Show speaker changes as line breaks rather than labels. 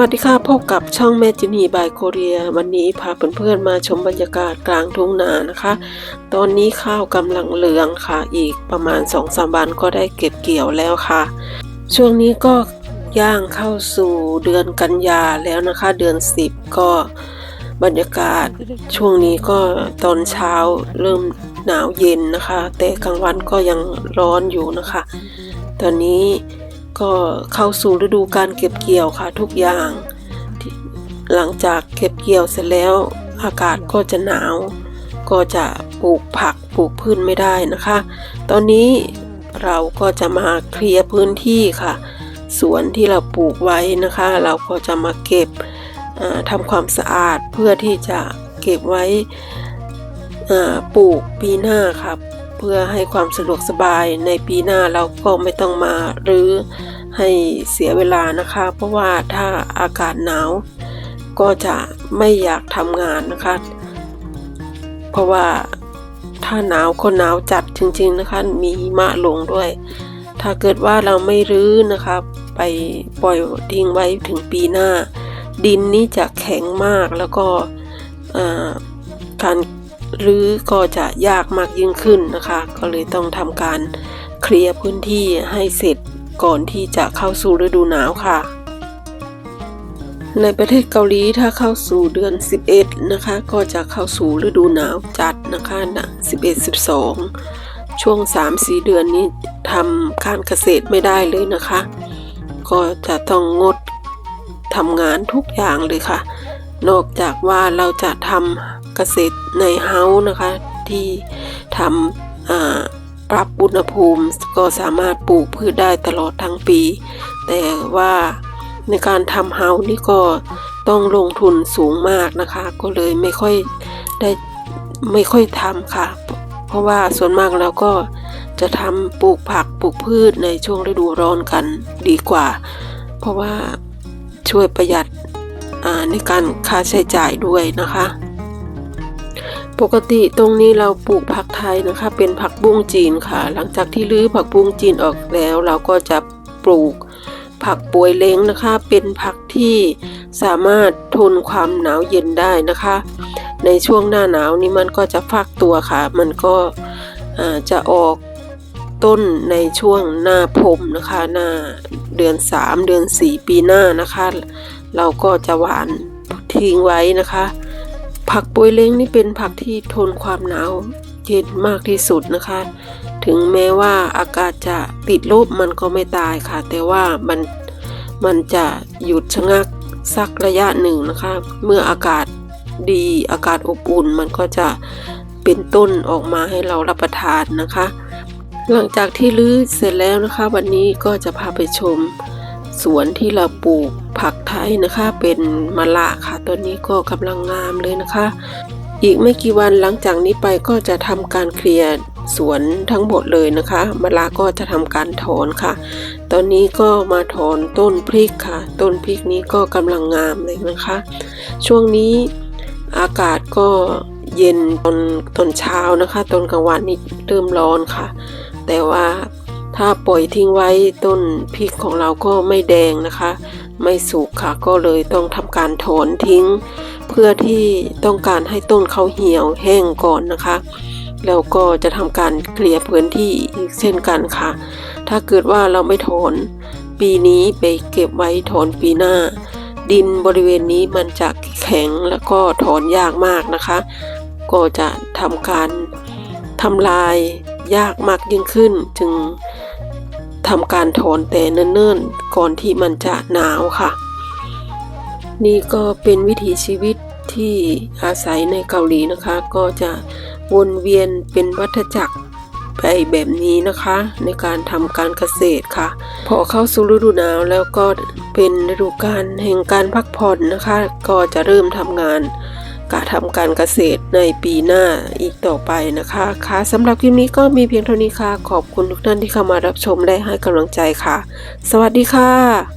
วัสดีค่ะพบกับช่องแม่จินีบายโคเรีย วันนี้พาเพื่อนๆมาชมบรรยากาศกลางทุ่งนานะคะ ตอนนี้ข้าวกำลังเหลืองค่ะ อีกประมาณ2อสามวันก็ได้เก็บเกี่ยวแล้วค่ะ ช่วงนี้ก็ย่างเข้าสู่เดือนกันยาแล้วนะคะ เดือน10ก็บรรยากาศช่วงนี้ก็ตอนเช้าเริ่มหนาวเย็นนะคะ แต่กลางวันก็ยังร้อนอยู่นะคะ ตอนนี้ ก็เข้าสู่ฤดูการเก็บเกี่ยวค่ะทุกอย่าง หลังจากเก็บเกี่ยวเสร็จแล้ว อากาศก็จะหนาว ก็จะปลูกผักปลูกพืชไม่ได้นะคะ ตอนนี้เราก็จะมาเคลียร์พื้นที่ค่ะ สวนที่เราปลูกไว้นะคะ เราก็จะมาเก็บอ่าทำความสะอาดเพื่อที่จะเก็บไว้ปลูกปีหน้าครับ พื่อให้ความสะดวกสบายในปีหน้าเราก็ไม่ต้องมาหรือให้เสียเวลานะคะ เพราะว่าถ้าอากาศหนาว ก็จะไม่อยากทำงานนะคะ เพราะว่าถ้าหนาวก็หนาวจัดจริง ๆนะคะ มีหิมะลงด้วย ถ้าเกิดว่าเราไม่รื้อนะคะ ไปปล่อยทิ้งไว้ถึงปีหน้า ดินนี้จะแข็งมากแล้วก็การ รื้อก็จะยากมากยิ่งขึ้นนะคะ ก็เลยต้องทำการเคลียร์พื้นที่ให้เสร็จก่อนที่จะเข้าสู่ฤดูหนาวค่ะ ในประเทศเกาหลีถ้าเข้าสู่เดือน 11 นะคะ ก็จะเข้าสู่ฤดูหนาวจัดนะคะนะ11 12 ช่วง 3-4 เดือนนี้ทำการเกษตรไม่ได้เลยนะคะ ก็จะต้องงดทำงานทุกอย่างเลยค่ะ นอกจากว่าเราจะทำ เกษตรในเฮาส์นะคะ ที่ทำปรับอุณหภูมิก็สามารถปลูกพืชได้ตลอดทั้งปี แต่ว่าในการทำเฮาส์นี่ก็ต้องลงทุนสูงมากนะคะ ก็เลยไม่ค่อยได้ไม่ค่อยทำค่ะ เพราะว่าส่วนมากเราก็จะทำปลูกผักปลูกพืชในช่วงฤดูร้อนกันดีกว่า เพราะว่าช่วยประหยัดในการค่าใช้จ่ายด้วยนะคะ ปกติตรงนี้เราปลูกผักไทยนะคะ เป็นผักบุ้งจีนค่ะ หลังจากที่รื้อผักบุ้งจีนออกแล้ว เราก็จะปลูกผักปวยเล้งนะคะ เป็นผักที่สามารถทนความหนาวเย็นได้นะคะ ในช่วงหน้าหนาวนี้มันก็จะฟักตัวค่ะ มันก็จะออกต้นในช่วงหน้าพรมนะคะหน้าเดือน 3 เดือน 4 ปีหน้านะคะ เราก็จะหวานทิ้งไว้นะคะ ผักปวยเล้งนี่เป็นผักที่ทนความหนาวเย็นมากที่สุดนะคะ ถึงแม้ว่าอากาศจะติดลบมันก็ไม่ตายค่ะ แต่ว่ามันมันจะหยุดชะงักสักระยะหนึ่งนะคะ เมื่ออากาศดีอากาศอบอุ่นมันก็จะเป็นต้นออกมาให้เรารับประทานนะคะ หลังจากที่รื้อเสร็จแล้วนะคะ วันนี้ก็จะพาไปชม สวนที่เราปลูกผักไทยนะคะ เป็นมะละค่ะต้นนี้ก็กำลังงามเลยนะคะ อีกไม่กี่วันหลังจากนี้ไปก็จะทำการเคลียร์สวนทั้งหมดเลยนะคะมะละก็จะทำการถอนค่ะ ตอนนี้ก็มาถอนต้นพริกค่ะ ต้นพริกนี้ก็กำลังงามเลยนะคะ ช่วงนี้อากาศก็เย็นตอนตอนเช้านะคะ ตอนกลางวันนี่เริ่มร้อนค่ะ แต่ว่า ถ้าปล่อยทิ้งไว้ต้นพริกของเราก็ไม่แดงนะคะ ไม่สุกค่ะก็เลยต้องทำการถอนทิ้ง เพื่อที่ต้องการให้ต้นเขาเหี่ยวแห้งก่อนนะคะ แล้วก็จะทำการเคลียร์พื้นที่อีกเช่นกันค่ะ ถ้าเกิดว่าเราไม่ถอนปีนี้ไปเก็บไว้ถอนปีหน้า ดินบริเวณนี้มันจะแข็งแล้วก็ถอนยากมากนะคะ ก็จะทำการทำลายยากมากยิ่งขึ้นจึง ทำการถอนแต่เนิ่นๆ ก่อนที่มันจะหนาวค่ะ นี่ก็เป็นวิถีชีวิตที่อาศัยในเกาหลีนะคะ ก็จะวนเวียนเป็นวัฏจักรไปแบบนี้นะคะ ในการทำการเกษตรค่ะ พอเข้าสู่ฤดูหนาวแล้วก็เป็นฤดูกาลแห่งการพักผ่อนนะคะ ก็จะเริ่มทำงาน การทำการเกษตรในปีหน้าอีกต่อไปนะคะค่ะสำหรับคลิปนี้ก็มีเพียงเท่านี้ค่ะ ขอบคุณทุกท่านที่เข้ามารับชมและให้กำลังใจค่ะ สวัสดีค่ะ